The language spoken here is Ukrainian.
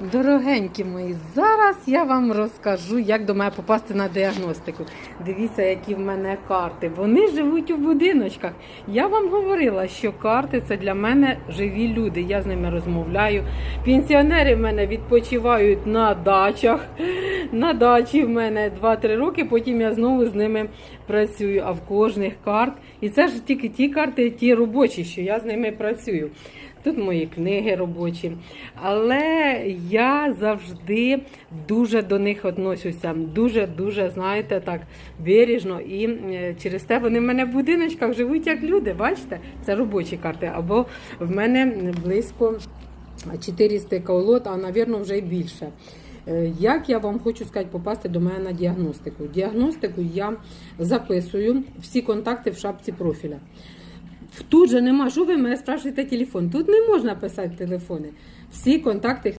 Дорогенькі мої, зараз я вам розкажу, як до мене попасти на діагностику. Дивіться, які в мене карти. Вони живуть у будиночках. Я вам говорила, що карти це для мене живі люди. Я з ними розмовляю. Пенсіонери в мене відпочивають на дачах. На дачі в мене 2-3 роки, потім я знову з ними працюю. А в кожних карт. І це ж тільки ті карти, ті робочі, що я з ними працюю. Тут мої книги робочі. Але я завжди дуже до них относюся. Дуже-дуже, знаєте, так бережно. І е, через те вони в мене в будиночках живуть як люди. Бачите? Це робочі карти. Або в мене близько 400 колод, а, навірно, вже й більше. Е, Як я вам хочу сказати, попасти до мене на діагностику? Діагностику я записую всі контакти в шапці профіля. Тут же нема, що ви мене спрашуєте телефон. Тут не можна писати телефони. Всі контакти